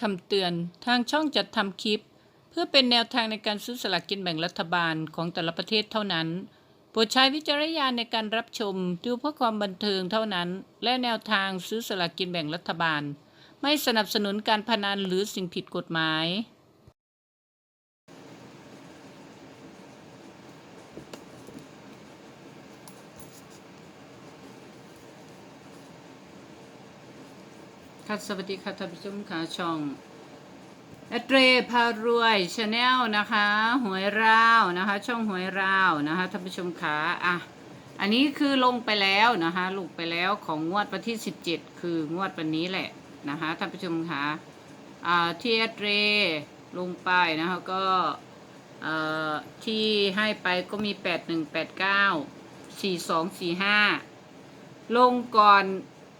คำเตือนทางช่องจัดทำคลิป เพื่อเป็นแนวทางในการซื้อสลากกินแบ่งรัฐบาลของแต่ละประเทศเท่านั้น โปรดใช้วิจารณญาณในการรับชม ดูเพื่อความบันเทิงเท่านั้น และแนวทางซื้อสลากกินแบ่งรัฐบาล ไม่สนับสนุนการพนันหรือสิ่งผิดกฎหมาย ค่ะสวัสดีค่ะท่านผู้ชมค่ะช่องแอดเรพารวยชาแนลนะคะหวยราวนะคะ ช่องหวยราวนะคะท่านผู้ชมค่ะอะอันนี้คือลงไปแล้วนะคะลงไปแล้วของงวดวันที่ 17 คืองวดวันนี้แหละนะคะท่านผู้ชมค่ะอ่าที่แอดเรลงไปนะคะก็เอ่อที่ให้ไปก็มี 8189 4245 ลงก่อน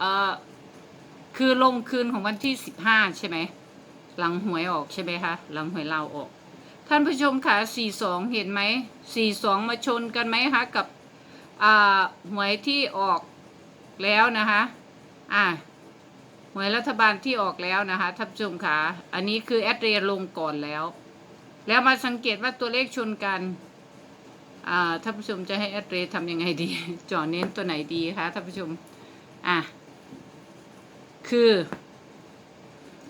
เอ่อ คือลงคืนของวันที่สิบห้าใช่ไหมหลังหวยออกใช่ไหมคะหลังหวยเราออก ท่านผู้ชมค่ะสี่สองเห็นไหมสี่สองมาชนกันไหมคะกับอ่าหวยที่ออกแล้วนะคะอ่าหวยรัฐบาลที่ออกแล้วนะคะท่านผู้ชมค่ะอันนี้คือแอดเรียลงก่อนแล้ว แล้วมาสังเกตว่าตัวเลขชนกันอ่าท่านผู้ชมจะให้แอดเรทำยังไงดีจ่อเน้นตัวไหนดีคะท่านผู้ชม อะ คือ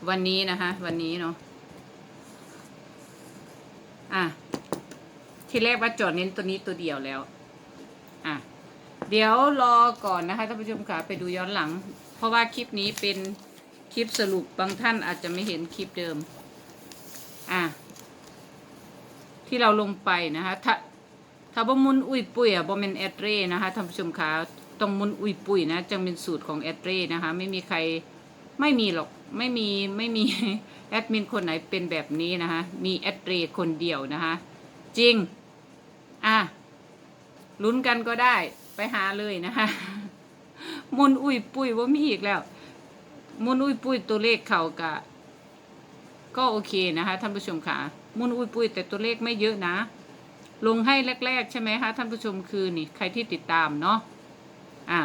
วันนี้นะคะ วันนี้เนาะอะ ที่แรกว่าจอดเน้นตัวนี้ตัวเดียวแล้ว อะ เดี๋ยวรอก่อนนะคะท่านผู้ชมค่ะไปดูย้อนหลัง เพราะว่าคลิปนี้เป็นคลิปสรุปบางท่านอาจจะไม่เห็นคลิปเดิม อะ ที่เราลงไปนะคะถ้าถ้าบ่มุนอุ้ยปุ้ยอะบ่เป็นแอดเร่นะคะท่านผู้ชมคะ ต้องมุนอุ้ยปุยนะจึงเป็นสูตรของแอดเร่นะคะ ไม่มีใครไม่มีหรอกไม่มีไม่มีแอดมินคนไหนเป็นแบบนี้นะคะ มีแอดเร่คนเดียวนะคะ จริง อะลุ้นกันก็ได้ไปหาเลยนะคะมุนอุ้ยปุยว่ามีอีกแล้ว มุนอุ้ยปุยตัวเลขเขากะ ก็โอเคนะคะท่านผู้ชมค่ะ มุนอุ้ยปุยแต่ตัวเลขไม่เยอะนะ ลงให้แรก ๆ ใช่ไหมคะท่านผู้ชมคือนี่ใครที่ติดตามเนาะ อะ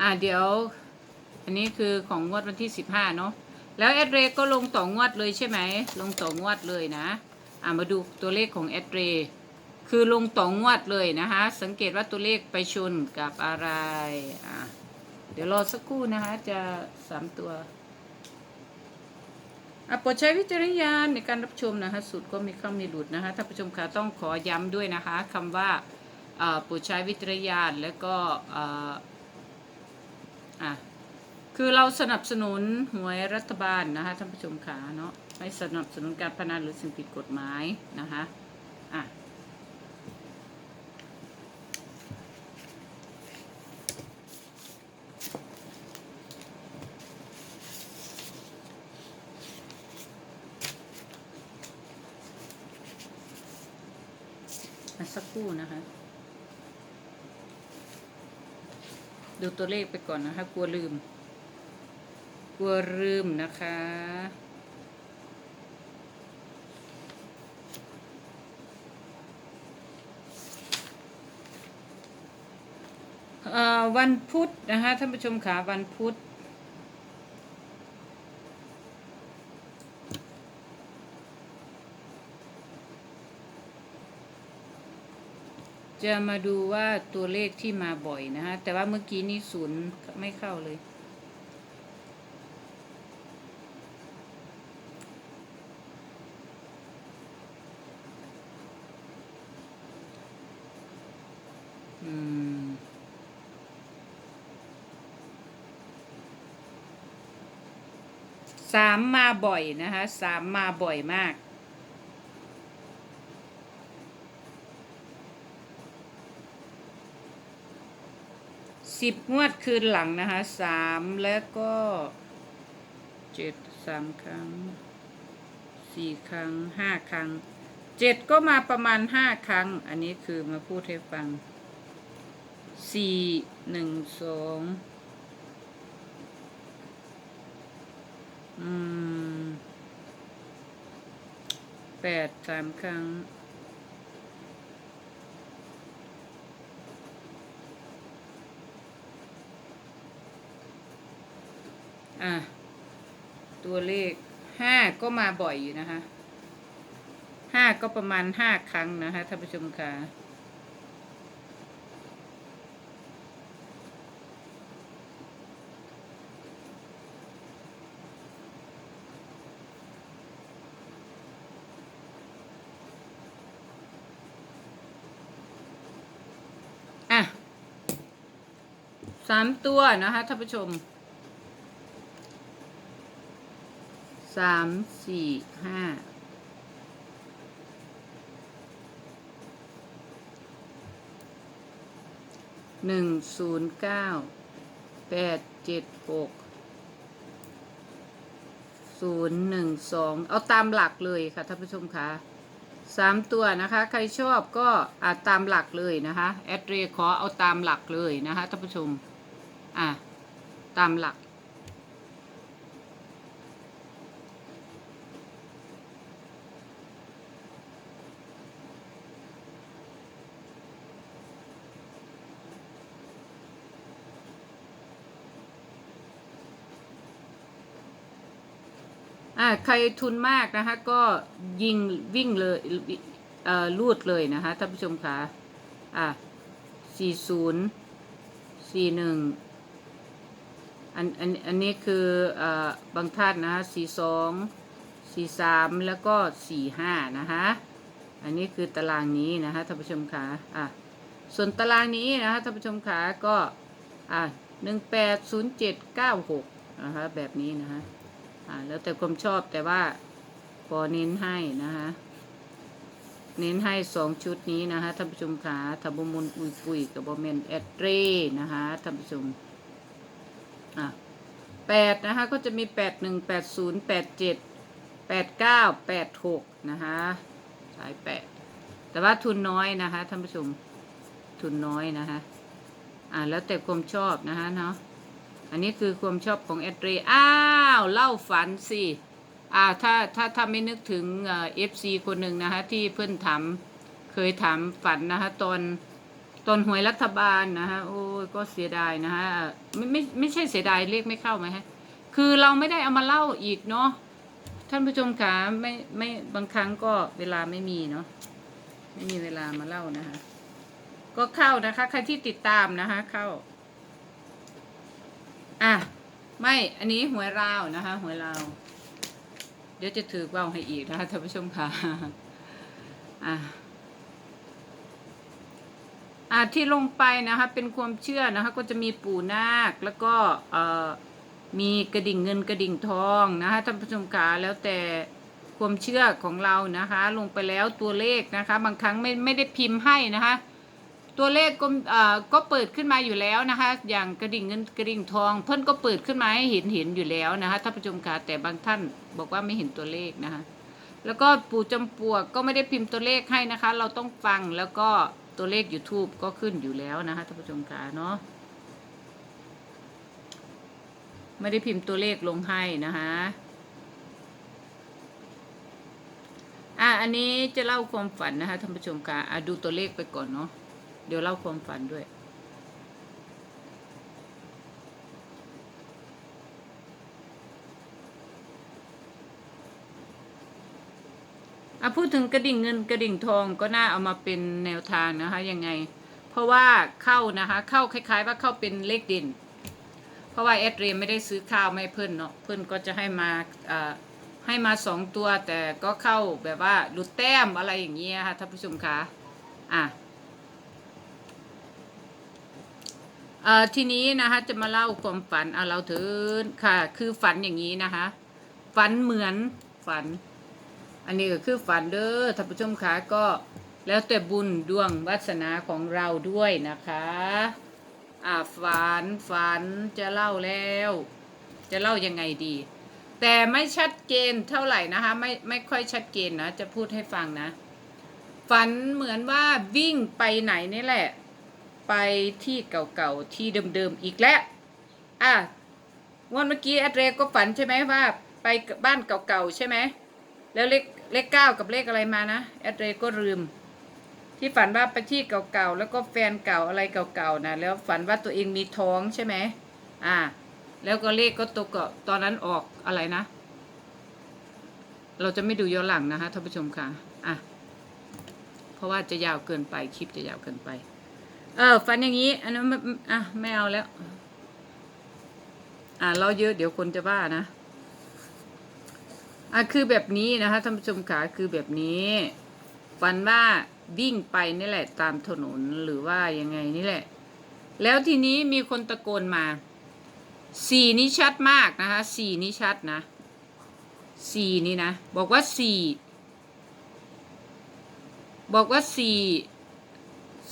อะเดี๋ยว อันนี้คือของงวดวันที่สิบห้าเนาะ แล้วแอดเรก็ลงต่องวดเลยใช่ไหม ลงต่องวดเลยนะ อะมาดูตัวเลขของแอดเรคือลงต่องวดเลยนะคะ สังเกตว่าตัวเลขไปชนกับอะไร อะ เดี๋ยวรอสักครู่นะคะ จะสามตัวอะโปรดใช้วิจารณญาณในการรับชมนะคะสูตรก็มีเข้ามีหลุดนะคะท่านผู้ชมคะต้องขอย้ำด้วยนะคะคำว่าอ่า ปรดใช้วิจารณญาณแล้วก็อะคือเราสนับสนุนหวยรัฐบาลนะคะท่านผู้ชมคะเนาะไม่สนับสนุนการพนันหรือสิ่งผิดกฎหมายนะคะอะสักครู่นะคะ ดูตัวเลขไปก่อนนะคะ กลัวลืม กลัวลืมนะคะ วันพุธนะคะท่านผู้ชมขาวันพุธ จะมาดูว่าตัวเลขที่มาบ่อยนะฮะแต่ว่าเมื่อกี้นี่ศูนย์ไม่เข้าเลย อืม สามมาบ่อยนะคะสามมาบ่อยมาก สิบงวดคืนหลังนะคะสามแล้วก็เจ็ดสามครั้งสี่ครั้งห้าครั้งเจ็ดก็มาประมาณห้าครั้ง อันนี้คือมาพูดให้ฟังสี่หนึ่งสองอืมแปดสามครั้ง อะตัวเลขห้าก็มาบ่อยอยู่นะคะห้าก็ประมาณห้าครั้งนะคะท่านผู้ชมค่ะอะสามตัวนะคะท่านผู้ชม สามสี่ห้าหนึ่งศูนย์เก้าแปดเจ็ดหกศูนย์หนึ่งสองเอาตามหลักเลยค่ะท่านผู้ชมคะสามตัวนะคะ ใครชอบก็อาตามหลักเลยนะคะแอดเรขอเอาตามหลักเลยนะคะท่านผู้ชม อะ ตามหลัก ใครทุนมากนะคะ ก็ยิงวิ่งเลยเอ่อลูดเลยนะคะท่านผู้ชมคะอะสี่ศูนย์สี่หนึ่งอันอันอันนี้คือเอ่อบางท่านนะคะสี่สองสี่สามแล้วก็สี่ห้านะคะอันนี้คือตารางนี้นะคะท่านผู้ชมคะอะส่วนตารางนี้นะคะท่านผู้ชมคะก็อะหนึ่งแปดศูนย์เจ็ดเก้าหกนะคะแบบนี้นะคะ อ่าแล้วแต่ความชอบแต่ว่าพอเน้นให้นะคะ เน้นให้สองชุดนี้นะคะท่านผู้ชมขาทับมุนอุยปุยกับบอมเมนแอดเรนะคะท่านผู้ชมอะแปดนะคะก็จะมีแปดหนึ่งแปดศูนย์แปดเจ็ดแปดเก้าแปดหกนะคะสายแปดแต่ว่าทุนน้อยนะคะท่านผู้ชมทุนน้อยนะคะอ่าแล้วแต่ความชอบนะคะเนาะ อันนี้คือความชอบของแอดเรอ้าวเล่าฝันสิอ่าถ้าถ้าถ้าไม่นึกถึงเอฟซีคนหนึ่งนะคะที่เพื่อนถามเคยถามฝันนะคะตอนตอนหวยรัฐบาลนะคะโอ้ยก็เสียดายนะคะไม่ไม่ไม่ใช่เสียดายเลขไม่เข้าไหมฮะคือเราไม่ได้เอามาเล่าอีกเนาะท่านผู้ชมขาไม่ไม่บางครั้งก็เวลาไม่มีเนาะไม่มีเวลามาเล่านะคะ ก็เข้านะคะ ใครที่ติดตามนะคะ เข้า อะ ไม่อันนี้หวยราวนะคะหวยราวเดี๋ยวจะถือเบ้าให้อีกนะคะท่านผู้ชมค่ะอะอะที่ลงไปนะคะ เป็นความเชื่อนะคะ ก็จะมีปู่นาคแล้วก็เอ่อมีกระดิ่งเงินกระดิ่งทองนะคะท่านผู้ชมคะแล้วแต่ความเชื่อของเรานะคะ ลงไปแล้วตัวเลขนะคะ บางครั้งไม่ไม่ได้พิมพ์ให้นะคะ ตัวเลขก็เอ่อก็เปิดขึ้นมาอยู่แล้วนะคะ อย่างกระดิ่งเงินกระดิ่งทอง เพื่อนก็เปิดขึ้นมาให้เห็นเห็นอยู่แล้วนะคะท่านผู้ชมค่ะแต่บางท่านบอกว่าไม่เห็นตัวเลขนะคะ แล้วก็ปู่จำปวกก็ไม่ได้พิมพ์ตัวเลขให้นะคะ เราต้องฟังแล้วก็ตัวเลข YouTube ก็ขึ้นอยู่แล้วนะคะท่านผู้ชมค่ะเนาะไม่ได้พิมพ์ตัวเลขลงให้นะคะอะอันนี้จะเล่าความฝันนะคะท่านผู้ชมค่ะอะดูตัวเลขไปก่อนเนาะ เดี๋ยวเล่าความฝันด้วยอะพูดถึงกระดิ่งเงินกระดิ่งทองก็น่าเอามาเป็นแนวทางนะคะยังไง เพราะว่าเข้านะคะเข้าคล้าย ๆ ว่าเข้าเป็นเลขด่นเพราะว่าแอดเรียไม่ได้ซื้อข้าวไม่เพิ่นเนาะเพิ่นก็จะให้มาอ่าให้มาสองตัวแต่ก็เข้าแบบว่าหลุดแต้มอะไรอย่างเงี้ยค่ะท่านผู้ชมคะอะ เอ่อ ทีนี้นะคะจะมาเล่าความฝันเอาเราถินค่ะ คือฝันอย่างนี้นะคะ ฝันเหมือนฝัน อันนี้ก็คือฝันเด้อท่านผู้ชมคะก็แล้วแต่บุญดวงวาสนาของเราด้วยนะคะอ่าฝันฝันจะเล่าแล้ว จะเล่ายังไงดี แต่ไม่ชัดเจนเท่าไหร่นะคะไม่ไม่ค่อยชัดเจนนะจะพูดให้ฟังนะ ฝันเหมือนว่าวิ่งไปไหนนี่แหละ ไปที่เก่าๆที่เดิมๆอีกแล้ว อะวันเมื่อกี้แอดเรก็ฝันใช่ไหมว่า ไปบ้านเก่าๆใช่ไหม แล้วเลขเลขเก้ากับเลขอะไรมานะแอดเรก็ลืม ที่ฝันว่าไปที่เก่าๆแล้วก็แฟนเก่าอะไรเก่าๆนะแล้วฝันว่าตัวเองมีท้องใช่ไหมอ่า แล้วก็เลขก็ตกก็ตอนนั้นออกอะไรนะ เราจะไม่ดูย้อนหลังนะคะท่านผู้ชมค่ะอะเพราะว่าจะยาวเกินไปคลิปจะยาวเกินไป เออฟันอย่างนี้ อันนั้นไม่อะไม่เอาแล้ว อะเราเยอะเดี๋ยวคนจะว่านะอะคือแบบนี้นะคะท่านผู้ชมขาคือแบบนี้ฟันว่าวิ่งไปนี่แหละ ตามถนนหรือว่ายังไงนี่แหละ แล้วทีนี้มีคนตะโกนมาสี่นี่ชัดมากนะคะสี่นี่ชัดนะสี่นี่นะ บอกว่าสี่บอกว่าสี่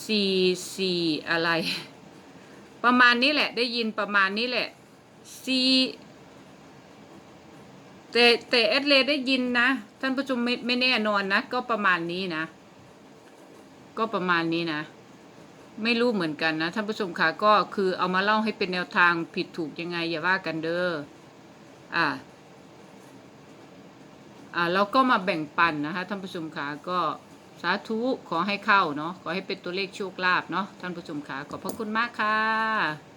สี่สี่อะไร ประมาณนี้แหละ ได้ยินประมาณนี้แหละสี่แต่แต่เอดเลได้ยินนะท่านผู้ชมไม่ไม่แน่นอนนะ ก็ประมาณนี้นะ ก็ประมาณนี้นะ ไม่รู้เหมือนกันนะท่านผู้ชมค่ะก็คือเอามาเล่าให้เป็นแนวทางผิดถูกยังไง อย่าว่ากันเด้ออ่าอ่าแล้วก็มาแบ่งปันนะคะท่านผู้ชมค่ะก็ สาธุขอให้เข้าเนาะขอให้เป็นตัวเลขโชคลาภเนาะท่านผู้ชมค่ะขอบพระคุณมากค่ะ